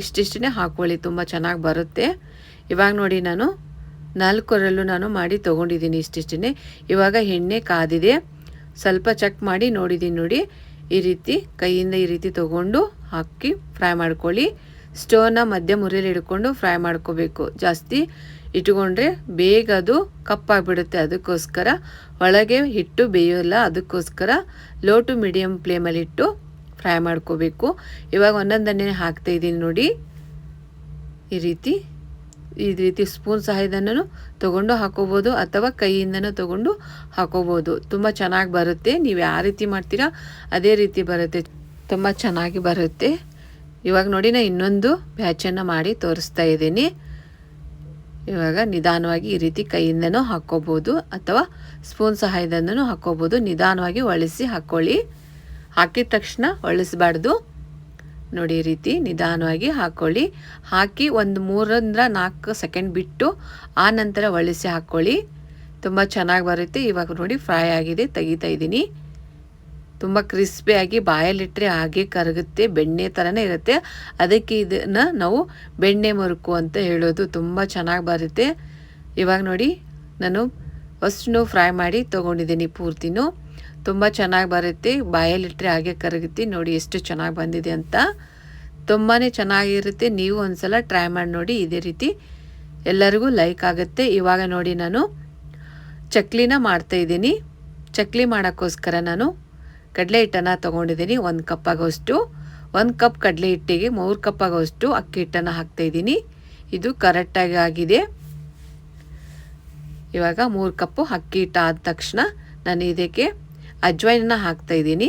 ಇಷ್ಟಿಷ್ಟೇ ಹಾಕ್ಕೊಳ್ಳಿ ತುಂಬ ಚೆನ್ನಾಗಿ ಬರುತ್ತೆ. ಇವಾಗ ನೋಡಿ ನಾನು ನಾಲ್ಕರಲ್ಲೂ ನಾನು ಮಾಡಿ ತೊಗೊಂಡಿದ್ದೀನಿ ಇಷ್ಟಿಷ್ಟೇ ಇವಾಗ ಎಣ್ಣೆ ಕಾದಿದೆ. ಸ್ವಲ್ಪ ಚೆಕ್ ಮಾಡಿ ನೋಡಿದ್ದೀನಿ ನೋಡಿ. ಈ ರೀತಿ ಕೈಯಿಂದ ಈ ರೀತಿ ತೊಗೊಂಡು ಹಾಕಿ ಫ್ರೈ ಮಾಡ್ಕೊಳ್ಳಿ. ಸ್ಟೋವ್ನ ಮಧ್ಯ ಮುರಿಯಲ್ಲಿ ಹಿಡ್ಕೊಂಡು ಫ್ರೈ ಮಾಡ್ಕೋಬೇಕು. ಜಾಸ್ತಿ ಇಟ್ಕೊಂಡ್ರೆ ಬೇಗ ಅದು ಕಪ್ಪಾಗಿಬಿಡುತ್ತೆ. ಅದಕ್ಕೋಸ್ಕರ ಒಳಗೆ ಹಿಟ್ಟು ಬೇಯೋಲ್ಲ, ಅದಕ್ಕೋಸ್ಕರ ಲೋ ಟು ಮೀಡಿಯಮ್ ಫ್ಲೇಮಲ್ಲಿ ಇಟ್ಟು ಫ್ರೈ ಮಾಡ್ಕೋಬೇಕು. ಇವಾಗ ಒಂದೊಂದನ್ನೇ ಹಾಕ್ತಾಯಿದ್ದೀನಿ ನೋಡಿ. ಈ ರೀತಿ ಈ ರೀತಿ ಸ್ಪೂನ್ ಸಹಾಯದನ್ನು ತಗೊಂಡು ಹಾಕೋಬೋದು ಅಥವಾ ಕೈಯಿಂದನೂ ತಗೊಂಡು ಹಾಕೋಬೋದು. ತುಂಬ ಚೆನ್ನಾಗಿ ಬರುತ್ತೆ. ನೀವು ಯಾವ ರೀತಿ ಮಾಡ್ತೀರಾ ಅದೇ ರೀತಿ ಬರುತ್ತೆ. ತುಂಬ ಚೆನ್ನಾಗಿ ಬರುತ್ತೆ. ಇವಾಗ ನೋಡಿ ನಾನು ಇನ್ನೊಂದು ಬ್ಯಾಚನ್ನು ಮಾಡಿ ತೋರಿಸ್ತಾ ಇದ್ದೀನಿ. ಇವಾಗ ನಿಧಾನವಾಗಿ ಈ ರೀತಿ ಕೈಯಿಂದನೂ ಹಾಕ್ಕೋಬೋದು ಅಥವಾ ಸ್ಪೂನ್ ಸಹಾಯದಿಂದನೂ ಹಾಕ್ಕೋಬೋದು ನಿಧಾನವಾಗಿ ಒಳಿಸಿ ಹಾಕ್ಕೊಳ್ಳಿ ಹಾಕಿದ ತಕ್ಷಣ ಒಳಿಸ್ಬಾರ್ದು. ನೋಡಿ ರೀತಿ ನಿಧಾನವಾಗಿ ಹಾಕ್ಕೊಳ್ಳಿ ಹಾಕಿ ಒಂದು ಮೂರರಿಂದ ನಾಲ್ಕು ಸೆಕೆಂಡ್ ಬಿಟ್ಟು ಆ ನಂತರ ಒಳಿಸಿ ಹಾಕ್ಕೊಳ್ಳಿ ತುಂಬ ಚೆನ್ನಾಗಿ ಬರುತ್ತೆ. ಇವಾಗ ನೋಡಿ ಫ್ರೈ ಆಗಿದೆ. ತೆಗಿತಾ ಇದ್ದೀನಿ. ತುಂಬ ಕ್ರಿಸ್ಪಿಯಾಗಿ ಬಾಯಲ್ಲಿಟ್ಟರೆ ಹಾಗೆ ಕರಗುತ್ತೆ. ಬೆಣ್ಣೆ ಥರನೇ ಇರುತ್ತೆ. ಅದಕ್ಕೆ ಇದನ್ನು ನಾವು ಬೆಣ್ಣೆ ಮುರುಕು ಅಂತ ಹೇಳೋದು ತುಂಬ ಚೆನ್ನಾಗಿ ಬರುತ್ತೆ. ಇವಾಗ ನೋಡಿ ನಾನು ಫಸ್ಟ್ನು ಫ್ರೈ ಮಾಡಿ ತೊಗೊಂಡಿದ್ದೀನಿ ಪೂರ್ತಿನೂ. ತುಂಬ ಚೆನ್ನಾಗಿ ಬರುತ್ತೆ ಬಾಯಲ್ಲಿಟ್ಟರೆ ಹಾಗೆ ಕರಗುತ್ತೆ ನೋಡಿ ಎಷ್ಟು ಚೆನ್ನಾಗಿ ಬಂದಿದೆ ಅಂತ. ತುಂಬಾ ಚೆನ್ನಾಗಿರುತ್ತೆ. ನೀವು ಒಂದ್ಸಲ ಟ್ರೈ ಮಾಡಿ ನೋಡಿ, ಇದೇ ರೀತಿ. ಎಲ್ಲರಿಗೂ ಲೈಕ್ ಆಗುತ್ತೆ. ಇವಾಗ ನೋಡಿ ನಾನು ಚಕ್ಲಿನ ಮಾಡ್ತಾಯಿದ್ದೀನಿ ಚಕ್ಲಿ ಮಾಡೋಕ್ಕೋಸ್ಕರ ನಾನು ಕಡಲೆ ಹಿಟ್ಟನ್ನು ತೊಗೊಂಡಿದ್ದೀನಿ. ಒಂದು ಕಪ್ ಆಗೋಷ್ಟು. ಒಂದು ಕಪ್ ಕಡಲೆ ಹಿಟ್ಟಿಗೆ ಮೂರು ಕಪ್ ಆಗೋಷ್ಟು ಅಕ್ಕಿ ಹಿಟ್ಟನ್ನು ಹಾಕ್ತಾಯಿದ್ದೀನಿ ಇದು ಕರೆಕ್ಟಾಗಿ ಆಗಿದೆ. ಇವಾಗ ಮೂರು ಕಪ್ಪು ಅಕ್ಕಿ ಹಿಟ್ಟು ಆದ ತಕ್ಷಣ ನಾನು ಇದಕ್ಕೆ ಅಜ್ವೈನನ್ನ ಹಾಕ್ತಾಯಿದ್ದೀನಿ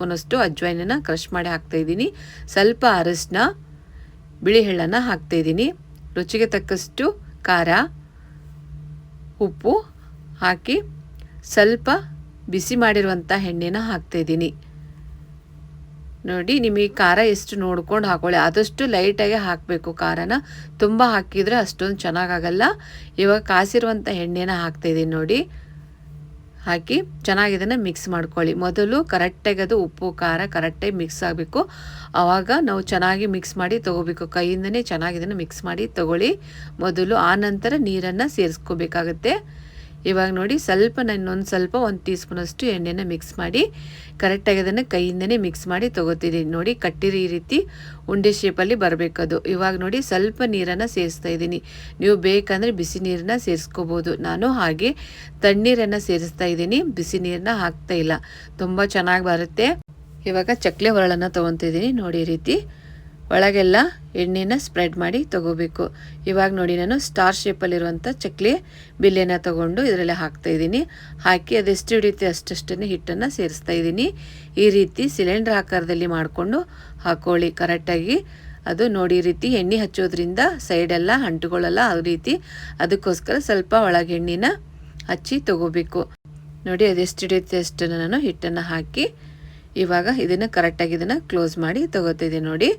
ಸ್ಪೂನಷ್ಟು ಅಜ್ವೈನನ್ನು ಕ್ರಷ್ ಮಾಡಿ ಹಾಕ್ತಾ ಇದ್ದೀನಿ. ಸ್ವಲ್ಪ ಅರಶಿನ, ಬಿಳಿ ಎಳ್ಳನ್ನು ಹಾಕ್ತಾಯಿದ್ದೀನಿ ರುಚಿಗೆ ತಕ್ಕಷ್ಟು ಖಾರ, ಉಪ್ಪು ಹಾಕಿ ಸ್ವಲ್ಪ ಬಿಸಿ ಮಾಡಿರುವಂಥ ಎಣ್ಣೆನ ಹಾಕ್ತಾಯಿದ್ದೀನಿ ನೋಡಿ, ನಿಮಗೆ ಖಾರ ಎಷ್ಟು ನೋಡ್ಕೊಂಡು ಹಾಕೊಳ್ಳಿ. ಆದಷ್ಟು ಲೈಟಾಗಿ ಹಾಕಬೇಕು ಖಾರನ. ತುಂಬ ಹಾಕಿದರೆ ಅಷ್ಟೊಂದು ಚೆನ್ನಾಗಾಗಲ್ಲ ಇವಾಗ ಕಾಸಿರುವಂಥ ಎಣ್ಣೆನ ಹಾಕ್ತಾಯಿದ್ದೀನಿ ನೋಡಿ. ಹಾಕಿ ಚೆನ್ನಾಗಿ ಇದನ್ನು ಮಿಕ್ಸ್ ಮಾಡ್ಕೊಳ್ಳಿ. ಮೊದಲು ಕರೆಕ್ಟಾಗಿ ಅದು ಉಪ್ಪು, ಖಾರ ಕರೆಕ್ಟಾಗಿ ಮಿಕ್ಸ್ ಆಗಬೇಕು. ಆವಾಗ ನಾವು ಚೆನ್ನಾಗಿ ಮಿಕ್ಸ್ ಮಾಡಿ ತೊಗೋಬೇಕು. ಕೈಯಿಂದನೇ ಚೆನ್ನಾಗಿ ಇದನ್ನು ಮಿಕ್ಸ್ ಮಾಡಿ ತೊಗೊಳ್ಳಿ. ಮೊದಲು ಆ ನಂತರ ನೀರನ್ನು ಸೇರಿಸ್ಕೋಬೇಕಾಗತ್ತೆ. ಇವಾಗ ನೋಡಿ ಸ್ವಲ್ಪ ನಾನು ಇನ್ನೊಂದು ಸ್ವಲ್ಪ ಒಂದು ಟೀ ಸ್ಪೂನಷ್ಟು ಎಣ್ಣೆನ ಮಿಕ್ಸ್ ಮಾಡಿ ಕರೆಕ್ಟಾಗಿ ಅದನ್ನು ಕೈಯಿಂದನೇ ಮಿಕ್ಸ್ ಮಾಡಿ ತೊಗೋತಿದ್ದೀನಿ. ನೋಡಿ ಕಟ್ಟಿರಿ ಈ ರೀತಿ ಉಂಡೆ ಶೇಪಲ್ಲಿ ಬರಬೇಕದು. ಇವಾಗ ನೋಡಿ ಸ್ವಲ್ಪ ನೀರನ್ನು ಸೇರಿಸ್ತಾ ಇದ್ದೀನಿ. ನೀವು ಬೇಕಂದರೆ ಬಿಸಿ ನೀರನ್ನ ಸೇರಿಸ್ಕೋಬೋದು. ನಾನು ಹಾಗೆ ತಣ್ಣೀರನ್ನು ಸೇರಿಸ್ತಾ ಇದ್ದೀನಿ. ಬಿಸಿ ನೀರನ್ನ ಹಾಕ್ತಾ ಇಲ್ಲ. ತುಂಬ ಚೆನ್ನಾಗಿ ಬರುತ್ತೆ. ಇವಾಗ ಚಕ್ಲೆ ಹೊರಳನ್ನು ತೊಗೊತಿದ್ದೀನಿ. ನೋಡಿ ಈ ರೀತಿ. ಒಳಗೆಲ್ಲ ಎಣ್ಣೆನ ಸ್ಪ್ರೆಡ್ ಮಾಡಿ ತೊಗೋಬೇಕು. ಇವಾಗ ನೋಡಿ ನಾನು ಸ್ಟಾರ್ ಶೇಪಲ್ಲಿರುವಂಥ ಚಕ್ಲಿ ಬಿಲ್ಲೆನ ತೊಗೊಂಡು ಇದರಲ್ಲಿ ಹಾಕ್ತಾಯಿದ್ದೀನಿ ಹಾಕಿ ಅದೆಷ್ಟು ಹಿಡಿಯುತ್ತೆ ಅಷ್ಟಷ್ಟನ್ನು ಹಿಟ್ಟನ್ನು ಸೇರಿಸ್ತಾ ಇದ್ದೀನಿ. ಈ ರೀತಿ ಸಿಲಿಂಡರ್ ಆಕಾರದಲ್ಲಿ ಮಾಡಿಕೊಂಡು ಹಾಕೊಳ್ಳಿ. ಕರೆಕ್ಟಾಗಿ ಅದು ನೋಡಿ ರೀತಿ ಎಣ್ಣೆ ಹಚ್ಚೋದ್ರಿಂದ ಸೈಡೆಲ್ಲ ಅಂಟುಗಳಲ್ಲ ಆ ರೀತಿ ಅದಕ್ಕೋಸ್ಕರ ಸ್ವಲ್ಪ ಒಳಗೆ ಎಣ್ಣೆನ ಹಚ್ಚಿ ತೊಗೋಬೇಕು. ನೋಡಿ ಅದೆಷ್ಟು ಹಿಡಿಯುತ್ತೆ ಅಷ್ಟನ್ನು ನಾನು ಹಿಟ್ಟನ್ನು ಹಾಕಿ ಇವಾಗ ಇದನ್ನು ಕರೆಕ್ಟಾಗಿ ಇದನ್ನು ಕ್ಲೋಸ್ ಮಾಡಿ ತೊಗೋತಿದ್ದೀನಿ ನೋಡಿ.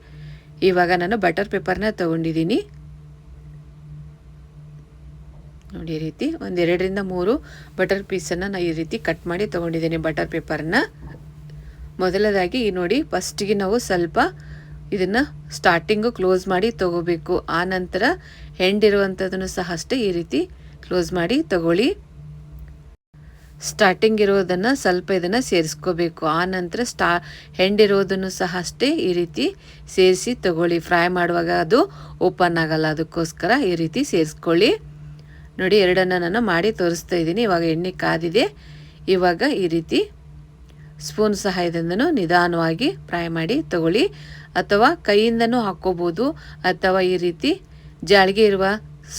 ಇವಾಗ ನಾನು ಬಟರ್ ಪೇಪರ್ನ ತಗೊಂಡಿದ್ದೀನಿ. ನೋಡಿ ಈ ರೀತಿ ಒಂದೆರಡರಿಂದ ಮೂರು ಬಟರ್ ಪೀಸನ್ನು ನಾನು ಈ ರೀತಿ ಕಟ್ ಮಾಡಿ ತೊಗೊಂಡಿದ್ದೀನಿ ಬಟರ್ ಪೇಪರ್ನ ಮೊದಲದಾಗಿ ನೋಡಿ ಫಸ್ಟಿಗೆ ನಾವು ಸ್ವಲ್ಪ ಇದನ್ನು ಸ್ಟಾರ್ಟಿಂಗು ಕ್ಲೋಸ್ ಮಾಡಿ ತೊಗೋಬೇಕು. ಆ ನಂತರ ಹೆಂಡಿರುವಂಥದ್ದನ್ನು ಸಹ ಅಷ್ಟೇ ಈ ರೀತಿ ಕ್ಲೋಸ್ ಮಾಡಿ ತಗೊಳ್ಳಿ. ಸ್ಟಾರ್ಟಿಂಗ್ ಇರೋದನ್ನು ಸ್ವಲ್ಪ ಇದನ್ನು ಸೇರಿಸ್ಕೋಬೇಕು. ಆ ನಂತರ ಸ್ಟಾ ಹೆಂಡಿರೋದನ್ನು ಸಹ ಅಷ್ಟೇ ಈ ರೀತಿ ಸೇರಿಸಿ ತಗೊಳ್ಳಿ. ಫ್ರೈ ಮಾಡುವಾಗ ಅದು ಓಪನ್ ಆಗಲ್ಲ. ಅದಕ್ಕೋಸ್ಕರ ಈ ರೀತಿ ಸೇರಿಸ್ಕೊಳ್ಳಿ. ನೋಡಿ, ಎರಡನ್ನು ನಾನು ಮಾಡಿ ತೋರಿಸ್ತಾ ಇದ್ದೀನಿ. ಇವಾಗ ಎಣ್ಣೆ ಕಾದಿದೆ. ಇವಾಗ ಈ ರೀತಿ ಸ್ಪೂನ್ ಸಹಾಯದಿಂದನೂ ನಿಧಾನವಾಗಿ ಫ್ರೈ ಮಾಡಿ ತಗೊಳ್ಳಿ. ಅಥವಾ ಕೈಯಿಂದನೂ ಹಾಕ್ಕೋಬೋದು. ಅಥವಾ ಈ ರೀತಿ ಜಾಳಿಗೆ ಇರುವ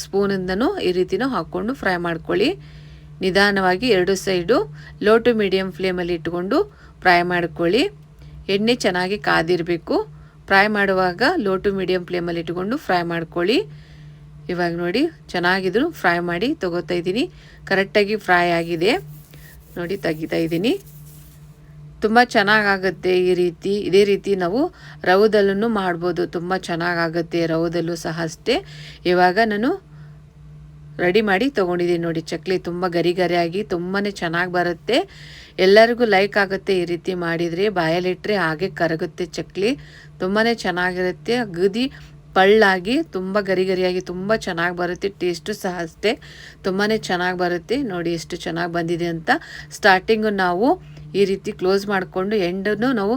ಸ್ಪೂನಿಂದನೂ ಈ ರೀತಿನೂ ಹಾಕ್ಕೊಂಡು ಫ್ರೈ ಮಾಡ್ಕೊಳ್ಳಿ. ನಿಧಾನವಾಗಿ ಎರಡು ಸೈಡು ಲೋ ಟು ಮೀಡಿಯಮ್ ಫ್ಲೇಮಲ್ಲಿ ಇಟ್ಕೊಂಡು ಫ್ರೈ ಮಾಡ್ಕೊಳ್ಳಿ. ಎಣ್ಣೆ ಚೆನ್ನಾಗಿ ಕಾದಿರಬೇಕು. ಫ್ರೈ ಮಾಡುವಾಗ ಲೋ ಟು ಮೀಡಿಯಮ್ ಫ್ಲೇಮಲ್ಲಿ ಇಟ್ಕೊಂಡು ಫ್ರೈ ಮಾಡ್ಕೊಳ್ಳಿ. ಇವಾಗ ನೋಡಿ ಚೆನ್ನಾಗಿದ್ರು ಫ್ರೈ ಮಾಡಿ ತೊಗೋತಾ ಇದ್ದೀನಿ. ಕರೆಕ್ಟಾಗಿ ಫ್ರೈ ಆಗಿದೆ. ನೋಡಿ ತೆಗಿತಾ ಇದ್ದೀನಿ. ತುಂಬ ಚೆನ್ನಾಗಾಗುತ್ತೆ ಈ ರೀತಿ. ಇದೇ ರೀತಿ ನಾವು ರವದಲ್ಲೂ ಮಾಡ್ಬೋದು. ತುಂಬ ಚೆನ್ನಾಗಾಗುತ್ತೆ. ರವದಲ್ಲೂ ಸಹ ಅಷ್ಟೇ. ಇವಾಗ ನಾನು ರೆಡಿ ಮಾಡಿ ತೊಗೊಂಡಿದ್ದೀನಿ ನೋಡಿ ಚಕ್ಲಿ. ತುಂಬ ಗರಿ ಗರಿಯಾಗಿ ತುಂಬಾ ಚೆನ್ನಾಗಿ ಬರುತ್ತೆ. ಎಲ್ಲರಿಗೂ ಲೈಕ್ ಆಗುತ್ತೆ ಈ ರೀತಿ ಮಾಡಿದರೆ ಬಾಯಲ್ಲಿಟ್ಟರೆ ಹಾಗೆ ಕರಗುತ್ತೆ ಚಕ್ಲಿ. ತುಂಬಾ ಚೆನ್ನಾಗಿರುತ್ತೆ. ಅಗದಿ ಪಳ್ಳಾಗಿ ತುಂಬ ಗರಿ ಗರಿಯಾಗಿ ತುಂಬ ಚೆನ್ನಾಗಿ ಬರುತ್ತೆ. ಟೇಸ್ಟು ಸಹ ಅಷ್ಟೇ. ತುಂಬಾ ಚೆನ್ನಾಗಿ ಬರುತ್ತೆ. ನೋಡಿ ಎಷ್ಟು ಚೆನ್ನಾಗಿ ಬಂದಿದೆ ಅಂತ. ಸ್ಟಾರ್ಟಿಂಗು ನಾವು ಈ ರೀತಿ ಕ್ಲೋಸ್ ಮಾಡಿಕೊಂಡು, ಎಂಡನ್ನು ನಾವು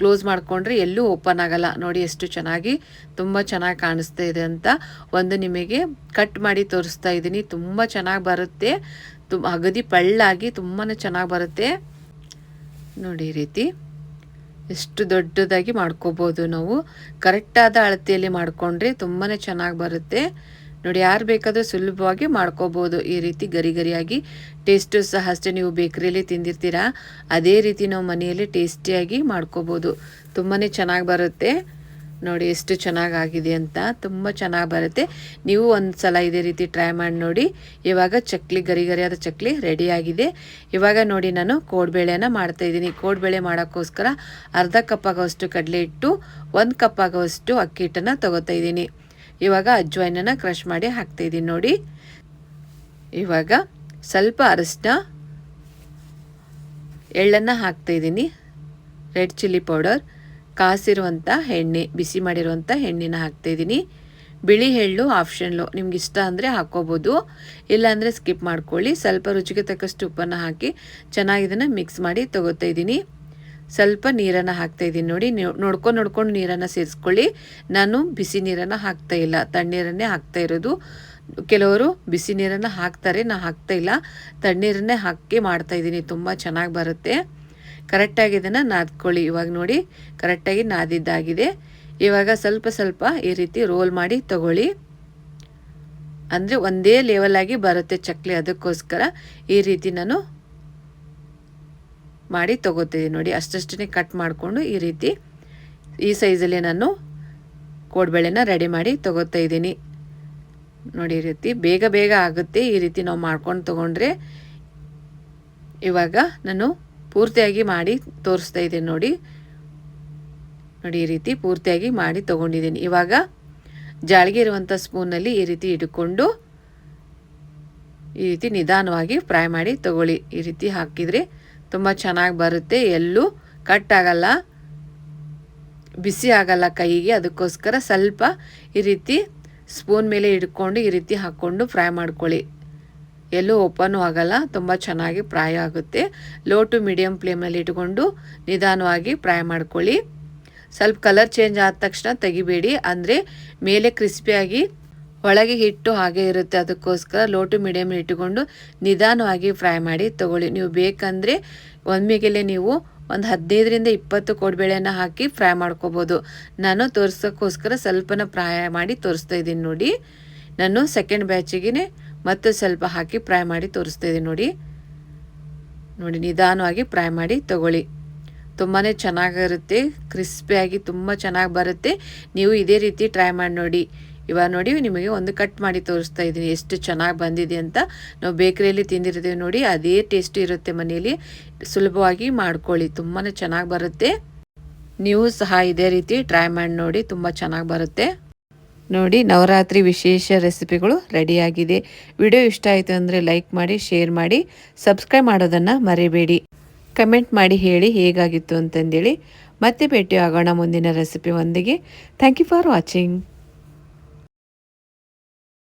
ಕ್ಲೋಸ್ ಮಾಡಿಕೊಂಡ್ರೆ ಎಲ್ಲೂ ಓಪನ್ ಆಗಲ್ಲ. ನೋಡಿ ಎಷ್ಟು ಚೆನ್ನಾಗಿ, ತುಂಬ ಚೆನ್ನಾಗಿ ಕಾಣಿಸ್ತಾ ಇದೆ ಅಂತ ಒಂದು ನಿಮಗೆ ಕಟ್ ಮಾಡಿ ತೋರಿಸ್ತಾ ಇದ್ದೀನಿ. ತುಂಬ ಚೆನ್ನಾಗಿ ಬರುತ್ತೆ. ತುಂಬ ಅಗದಿ ಪಳ್ಳಾಗಿ ತುಂಬಾ ಚೆನ್ನಾಗಿ ಬರುತ್ತೆ. ನೋಡಿ ರೀತಿ. ಎಷ್ಟು ದೊಡ್ಡದಾಗಿ ಮಾಡ್ಕೋಬೋದು ನಾವು. ಕರೆಕ್ಟಾದ ಅಳತೆಯಲ್ಲಿ ಮಾಡಿಕೊಂಡ್ರೆ ತುಂಬಾ ಚೆನ್ನಾಗಿ ಬರುತ್ತೆ. ನೋಡಿ, ಯಾರು ಬೇಕಾದರೂ ಸುಲಭವಾಗಿ ಮಾಡ್ಕೋಬೋದು. ಈ ರೀತಿ ಗರಿ ಗರಿಯಾಗಿ ಟೇಸ್ಟು ಸಹ ಅಷ್ಟೇ ನೀವು ಬೇಕ್ರಿಯಲ್ಲಿ ತಿಂದಿರ್ತೀರಾ, ಅದೇ ರೀತಿ ನಾವು ಮನೆಯಲ್ಲಿ ಟೇಸ್ಟಿಯಾಗಿ ಮಾಡ್ಕೋಬೋದು. ತುಂಬಾ ಚೆನ್ನಾಗಿ ಬರುತ್ತೆ. ನೋಡಿ, ಎಷ್ಟು ಚೆನ್ನಾಗಾಗಿದೆ ಅಂತ ತುಂಬ ಚೆನ್ನಾಗಿ ಬರುತ್ತೆ. ನೀವು ಒಂದು ಸಲ ಇದೇ ರೀತಿ ಟ್ರೈ ಮಾಡಿ ನೋಡಿ. ಇವಾಗ ಚಕ್ಲಿ, ಗರಿ ಗರಿಯಾದ ಚಕ್ಲಿ ರೆಡಿಯಾಗಿದೆ ಇವಾಗ ನೋಡಿ, ನಾನು ಕೋಡ್ಬೇಳೆನ ಮಾಡ್ತಾಯಿದ್ದೀನಿ ಕೋಡ್ಬೇಳೆ ಮಾಡೋಕ್ಕೋಸ್ಕರ ಅರ್ಧ ಕಪ್ ಆಗೋವಷ್ಟು ಕಡಲೆ ಇಟ್ಟು ಒಂದು ಕಪ್ ಆಗೋವಷ್ಟು ಅಕ್ಕಿ ಹಿಟ್ಟನ್ನು ತೊಗೋತಾ ಇದ್ದೀನಿ. ಇವಾಗ ಅಜ್ವಾಯಿನನ್ನು ಕ್ರಷ್ ಮಾಡಿ ಹಾಕ್ತಾಯಿದ್ದೀನಿ ನೋಡಿ. ಇವಾಗ ಸ್ವಲ್ಪ ಅರಶಿನ, ಎಳ್ಳನ್ನು ಹಾಕ್ತಾಯಿದ್ದೀನಿ ರೆಡ್ ಚಿಲ್ಲಿ ಪೌಡರ್ ಕಾಸಿರುವಂಥ ಎಣ್ಣೆ, ಬಿಸಿ ಮಾಡಿರುವಂಥ ಎಣ್ಣೆನ ಹಾಕ್ತಾಯಿದ್ದೀನಿ ಬಿಳಿ ಎಳ್ಳು ಆಪ್ಷನ್ಲು ನಿಮ್ಗೆ ಇಷ್ಟ ಅಂದರೆ ಹಾಕ್ಕೋಬೋದು. ಇಲ್ಲಾಂದರೆ ಸ್ಕಿಪ್ ಮಾಡ್ಕೊಳ್ಳಿ. ಸ್ವಲ್ಪ ರುಚಿಗೆ ತಕ್ಕಷ್ಟು ಉಪ್ಪನ್ನು ಹಾಕಿ ಚೆನ್ನಾಗಿ ಇದನ್ನು ಮಿಕ್ಸ್ ಮಾಡಿ ತೊಗೋತಾ ಇದ್ದೀನಿ. ಸ್ವಲ್ಪ ನೀರನ್ನು ಹಾಕ್ತಾ ಇದ್ದೀನಿ ನೋಡಿ. ನೋಡ್ಕೊಂಡು ನೋಡ್ಕೊಂಡು ನೀರನ್ನು ಸೇರಿಸ್ಕೊಳ್ಳಿ. ನಾನು ಬಿಸಿ ನೀರನ್ನು ಹಾಕ್ತಾ ಇಲ್ಲ. ತಣ್ಣೀರನ್ನೇ ಹಾಕ್ತಾ ಇರೋದು. ಕೆಲವರು ಬಿಸಿ ನೀರನ್ನು ಹಾಕ್ತಾರೆ. ನಾನು ಹಾಕ್ತಾ ಇಲ್ಲ. ತಣ್ಣೀರನ್ನೇ ಹಾಕಿ ಮಾಡ್ತಾ ಇದ್ದೀನಿ. ತುಂಬ ಚೆನ್ನಾಗಿ ಬರುತ್ತೆ. ಕರೆಕ್ಟಾಗಿ ಇದನ್ನು ನಾದ್ಕೊಳ್ಳಿ. ಇವಾಗ ನೋಡಿ, ಕರೆಕ್ಟಾಗಿ ನಾದಿದ್ದಾಗಿದೆ. ಇವಾಗ ಸ್ವಲ್ಪ ಸ್ವಲ್ಪ ಈ ರೀತಿ ರೋಲ್ ಮಾಡಿ ತಗೊಳ್ಳಿ. ಅಂದರೆ ಒಂದೇ ಲೆವೆಲಾಗಿ ಬರುತ್ತೆ ಚಕ್ಲಿ. ಅದಕ್ಕೋಸ್ಕರ ಈ ರೀತಿ ನಾನು ಮಾಡಿ ತೊಗೋತಿದ್ದೀನಿ ನೋಡಿ. ಅಷ್ಟಷ್ಟೇ ಕಟ್ ಮಾಡಿಕೊಂಡು ಈ ರೀತಿ ಈ ಸೈಜಲ್ಲಿ ನಾನು ಕೋಡ್ಬೇಳೆನ ರೆಡಿ ಮಾಡಿ ತೊಗೋತಾ ಇದ್ದೀನಿ. ನೋಡಿ ಈ ರೀತಿ ಬೇಗ ಬೇಗ ಆಗುತ್ತೆ ಈ ರೀತಿ ನಾವು ಮಾಡ್ಕೊಂಡು ತೊಗೊಂಡ್ರೆ. ಇವಾಗ ನಾನು ಪೂರ್ತಿಯಾಗಿ ಮಾಡಿ ತೋರಿಸ್ತಾ ಇದ್ದೀನಿ ನೋಡಿ. ನೋಡಿ ಈ ರೀತಿ ಪೂರ್ತಿಯಾಗಿ ಮಾಡಿ ತೊಗೊಂಡಿದ್ದೀನಿ. ಇವಾಗ ಜಾಳಿಗೆ ಇರುವಂಥ ಸ್ಪೂನಲ್ಲಿ ಈ ರೀತಿ ಇಟ್ಕೊಂಡು ಈ ರೀತಿ ನಿಧಾನವಾಗಿ ಫ್ರೈ ಮಾಡಿ ತಗೊಳ್ಳಿ. ಈ ರೀತಿ ಹಾಕಿದರೆ ತುಂಬ ಚೆನ್ನಾಗಿ ಬರುತ್ತೆ. ಎಲ್ಲೂ ಕಟ್ ಆಗಲ್ಲ. ಬಿಸಿ ಆಗಲ್ಲ ಕೈಗೆ. ಅದಕ್ಕೋಸ್ಕರ ಸ್ವಲ್ಪ ಈ ರೀತಿ ಸ್ಪೂನ್ ಮೇಲೆ ಹಿಡ್ಕೊಂಡು ಈ ರೀತಿ ಹಾಕ್ಕೊಂಡು ಫ್ರೈ ಮಾಡ್ಕೊಳ್ಳಿ. ಎಲ್ಲೂ ಓಪನು ಆಗಲ್ಲ. ತುಂಬ ಚೆನ್ನಾಗಿ ಫ್ರೈ ಆಗುತ್ತೆ. ಲೋ ಟು ಮೀಡಿಯಮ್ ಫ್ಲೇಮಲ್ಲಿ ಇಟ್ಕೊಂಡು ನಿಧಾನವಾಗಿ ಫ್ರೈ ಮಾಡ್ಕೊಳ್ಳಿ. ಸ್ವಲ್ಪ ಕಲರ್ ಚೇಂಜ್ ಆದ ತಕ್ಷಣ ತೆಗಿಬೇಡಿ. ಅಂದರೆ ಮೇಲೆ ಕ್ರಿಸ್ಪಿಯಾಗಿ ಒಳಗೆ ಹಿಟ್ಟು ಹಾಗೆ ಇರುತ್ತೆ ಅದಕ್ಕೋಸ್ಕರ ಲೋ ಟು ಮೀಡಿಯಮ್ ಇಟ್ಟುಕೊಂಡು ನಿಧಾನವಾಗಿ ಫ್ರೈ ಮಾಡಿ ತಗೊಳ್ಳಿ. ನೀವು ಬೇಕಂದರೆ ಒಮ್ಮೆಗೆಲೆ ನೀವು ಒಂದು ಹದಿನೈದರಿಂದ ಇಪ್ಪತ್ತು ಕೋಡ್ಬೇಳೆಯನ್ನು ಹಾಕಿ ಫ್ರೈ ಮಾಡ್ಕೋಬೋದು. ನಾನು ತೋರಿಸೋಕ್ಕೋಸ್ಕರ ಸ್ವಲ್ಪನ ಫ್ರೈ ಮಾಡಿ ತೋರಿಸ್ತಾ ಇದ್ದೀನಿ ನೋಡಿ. ನಾನು ಸೆಕೆಂಡ್ ಬ್ಯಾಚಿಗೆ ಮತ್ತೆ ಸ್ವಲ್ಪ ಹಾಕಿ ಫ್ರೈ ಮಾಡಿ ತೋರಿಸ್ತಾ ಇದ್ದೀನಿ ನೋಡಿ. ನೋಡಿ, ನಿಧಾನವಾಗಿ ಫ್ರೈ ಮಾಡಿ ತಗೊಳ್ಳಿ. ತುಂಬಾ ಚೆನ್ನಾಗಿರುತ್ತೆ, ಕ್ರಿಸ್ಪಿಯಾಗಿ ತುಂಬ ಚೆನ್ನಾಗಿ ಬರುತ್ತೆ. ನೀವು ಇದೇ ರೀತಿ ಟ್ರೈ ಮಾಡಿ ನೋಡಿ. ಇವಾಗ ನೋಡಿ ನಿಮಗೆ ಒಂದು ಕಟ್ ಮಾಡಿ ತೋರಿಸ್ತಾ ಇದ್ದೀನಿ. ಎಷ್ಟು ಚೆನ್ನಾಗಿ ಬಂದಿದೆ ಅಂತ. ನಾವು ಬೇಕರಿಯಲ್ಲಿ ತಿಂದಿರ್ತೀವಿ ನೋಡಿ, ಅದೇ ಟೇಸ್ಟ್ ಇರುತ್ತೆ ಮನೆಯಲ್ಲಿ. ಸುಲಭವಾಗಿ ಮಾಡ್ಕೊಳ್ಳಿ ತುಂಬಾ ಚೆನ್ನಾಗಿ ಬರುತ್ತೆ. ನೀವು ಸಹ ಇದೇ ರೀತಿ ಟ್ರೈ ಮಾಡಿ ನೋಡಿ, ತುಂಬ ಚೆನ್ನಾಗಿ ಬರುತ್ತೆ. ನೋಡಿ, ನವರಾತ್ರಿ ವಿಶೇಷ ರೆಸಿಪಿಗಳು ರೆಡಿಯಾಗಿದೆ ವಿಡಿಯೋ ಇಷ್ಟ ಆಯಿತು ಅಂದರೆ ಲೈಕ್ ಮಾಡಿ ಶೇರ್ ಮಾಡಿ ಸಬ್ಸ್ಕ್ರೈಬ್ ಮಾಡೋದನ್ನು ಮರಿಬೇಡಿ. ಕಮೆಂಟ್ ಮಾಡಿ ಹೇಳಿ ಹೇಗಾಗಿತ್ತು ಅಂತಂದೇಳಿ. ಮತ್ತೆ ಭೇಟಿ ಆಗೋಣ ಮುಂದಿನ ರೆಸಿಪಿ ಒಂದಿಗೆ. Thank you for watching